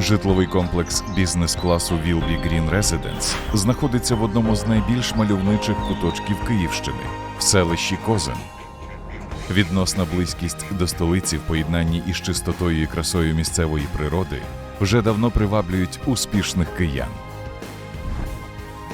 Житловий комплекс бізнес-класу Вілбі Green Residence знаходиться в одному з найбільш мальовничих куточків Київщини в селищі Козин. Відносна близькість до столиці в поєднанні із чистотою і красою місцевої природи вже давно приваблюють успішних киян.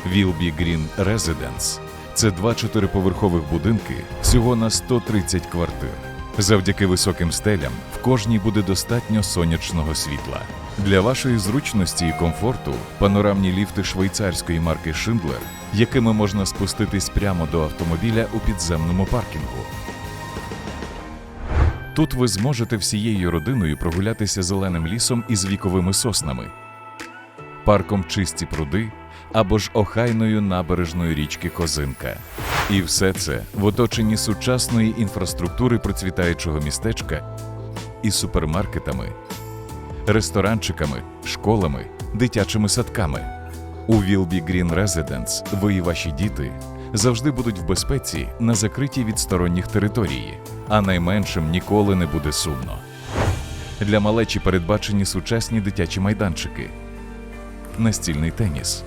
Вілбі Green Residence – це два чотириповерхових будинки всього на 130 квартир. Завдяки високим стелям в кожній буде достатньо сонячного світла. Для вашої зручності і комфорту панорамні ліфти швейцарської марки Schindler, якими можна спуститись прямо до автомобіля у підземному паркінгу. Тут ви зможете всією родиною прогулятися зеленим лісом із віковими соснами, парком чисті пруди або ж охайною набережною річки Козинка. І все це в оточенні сучасної інфраструктури процвітаючого містечка із супермаркетами, ресторанчиками, школами, дитячими садками. У Вілбі Green Residence ви і ваші діти завжди будуть в безпеці на закритій від сторонніх території, а найменшим ніколи не буде сумно. Для малечі передбачені сучасні дитячі майданчики, настільний теніс.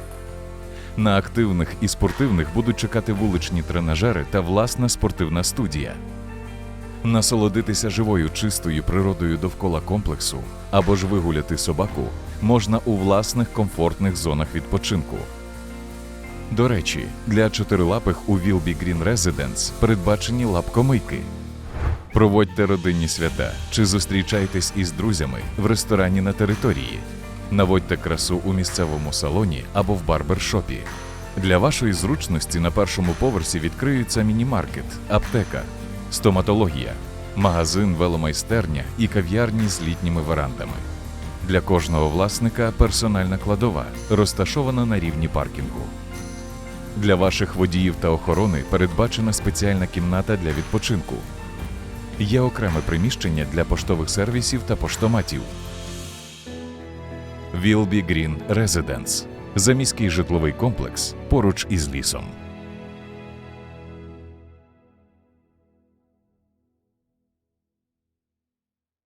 На активних і спортивних будуть чекати вуличні тренажери та власна спортивна студія. Насолодитися живою чистою природою довкола комплексу або ж вигуляти собаку можна у власних комфортних зонах відпочинку. До речі, для чотирилапих у Вілбі Green Residence передбачені лапкомийки. Проводьте родинні свята чи зустрічайтесь із друзями в ресторані на території. Наводьте красу у місцевому салоні або в барбершопі. Для вашої зручності на першому поверсі відкриються міні-маркет, аптека, стоматологія, магазин, веломайстерня і кав'ярні з літніми верандами. Для кожного власника персональна кладова, розташована на рівні паркінгу. Для ваших водіїв та охорони передбачена спеціальна кімната для відпочинку. Є окреме приміщення для поштових сервісів та поштоматів. Вілбі Green Residence – заміський житловий комплекс поруч із лісом.